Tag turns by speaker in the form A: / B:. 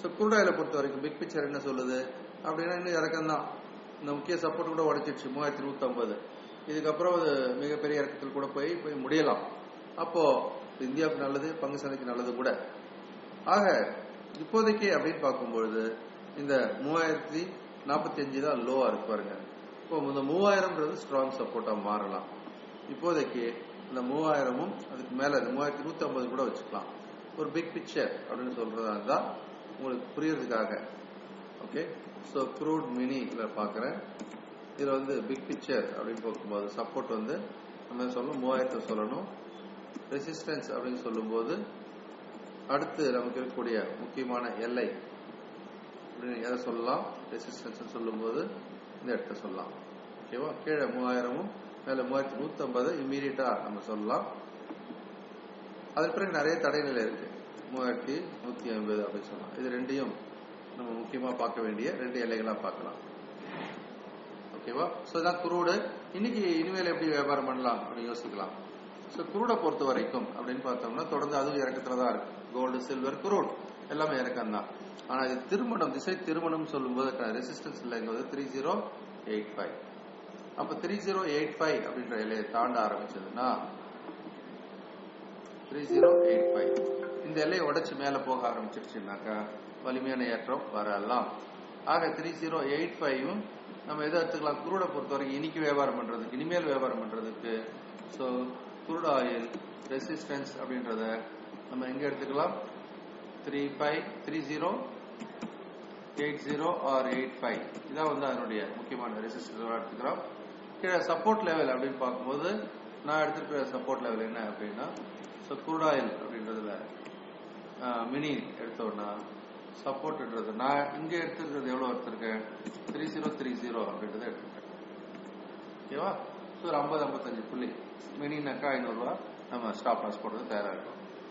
A: So குருடாயில பொறுத்த வரைக்கும் big picture என்ன சொல்லுது? அப்படின்னா இன்னும் இறக்கம் தான் இந்த முக்கிய சப்போர்ட் கூட உடைச்சிடுச்சு மூவாயிரத்தி நூற்றம்பது இதுக்கப்புறம் அது மிகப்பெரிய இறக்கத்தில் கூட போய் போய் முடியலாம். அப்போ இந்தியாவுக்கு நல்லது பங்கு சந்தைக்கு நல்லது கூட. ஆக இப்போதைக்கு அப்படின்னு பார்க்கும்பொழுது இந்த மூவாயிரத்தி நாற்பத்தி அஞ்சு தான் லோவா இருக்கு பாருங்க. இப்போ இந்த மூவாயிரம்ன்றது ஸ்ட்ராங் சப்போர்ட்டா மாறலாம். இப்போதைக்கு இந்த மூவாயிரமும் அதுக்கு மேல இந்த மூவாயிரத்தி நூத்தி ஐம்பது கூட வச்சுக்கலாம். ஒரு பிக் பிக்சர் அப்படின்னு சொல்றதா இருந்தால் உங்களுக்கு புரியறதுக்காக. ஓகே ஸோ க்ரூட் மினி இதில் பார்க்குறேன். இதில் வந்து பிக் பிக்சர் அப்படின்னு பார்க்கும்போது சப்போர்ட் வந்து நம்ம சொல்லணும்? மூவாயிரத்தை சொல்லணும். ரெசிஸ்டன்ஸ் அப்படின்னு சொல்லும்போது அடுத்து நமக்கு இருக்கக்கூடிய முக்கியமான எல்லை. அப்படின்னு எதை சொல்லலாம்? ரெசிஸ்டன்ஸ் சொல்லும்போது இந்த இடத்த சொல்லலாம். ஓகேவா கீழே மூவாயிரமும் மேலே மூவாயிரத்தி நூற்றம்பது இம்மீடியட்டாக நம்ம சொல்லலாம். அதுக்கு பிறகு நிறைய தடைநிலை இருக்குது மூவாயிரத்தி நூத்தி ஐம்பது அப்படின்னு சொல்லலாம் இது ரெண்டையும் நம்ம முக்கியமா பார்க்க வேண்டிய ரெண்டு எல்லைகளா பார்க்கலாம். ஓகேவா? ஸோ இதான் குரூடு இன்னைக்கு இனிமேல் எப்படி வியாபாரம் பண்ணலாம் அப்படின்னு யோசிக்கலாம். ஸோ குரூடை பொறுத்த வரைக்கும் அப்படின்னு பார்த்தோம்னா தொடர்ந்து அதுவும் இறக்கத்துல தான் இருக்கு. கோல்டு சில்வர் குரூட் எல்லாமே இறக்கம் தான். ஆனா இது திருமணம் திசை திருமணம் சொல்லும்போது ரெசிஸ்டன்ஸ் இல்லைங்கிறது த்ரீ ஜீரோ எயிட் ஃபைவ் அப்போ த்ரீ ஜீரோ எயிட் ஃபைவ் அப்படின்ற எல்லையை தாண்ட ஆரம்பிச்சதுன்னா த்ரீ ஜீரோ எயிட் ஃபைவ் இந்த எல்லையை உடைச்சு மேலே போக ஆரம்பிச்சிருச்சுனாக்கா வலிமையான ஏற்றம் வரலாம். ஆக த்ரீ ஜீரோ எயிட் ஃபைவும் நம்ம எதை எடுத்துக்கலாம்? குருடை பொறுத்த வரைக்கும் இன்னைக்கு வியாபாரம் பண்றதுக்கு இனிமேல் வியாபாரம் பண்றதுக்கு. ஸோ குருட ஆயில் ரெசிஸ்டன்ஸ் அப்படின்றத நம்ம எங்க எடுத்துக்கலாம்? Three five three zero eight zero or eight five இதான் வந்து அதனுடைய முக்கியமான ரெசிஸ்டன்ஸ் எடுத்துக்கிறோம் கீழே சப்போர்ட் லெவல் அப்படின்னு பார்க்கும்போது நான் எடுத்துருக்கிற சப்போர்ட் லெவல் என்ன அப்படின்னா ஸோ குருடாயில் மினி மினி எடுத்தோம்னா சப்போர்ட்ன்றது நான் இங்க எடுத்துருக்கிறது எவ்வளவு எடுத்திருக்கேன் த்ரீ ஜீரோ த்ரீ ஜீரோ அப்படின்றத எடுத்துருக்கேன் ஓகேவா ஸோ ஒரு ஐம்பது ஐம்பத்தஞ்சு புள்ளி. மினினாக்கா ஐநூறுரூவா நம்ம ஸ்டாப் லாஸ் போடுறது தயாராக இருக்கும்.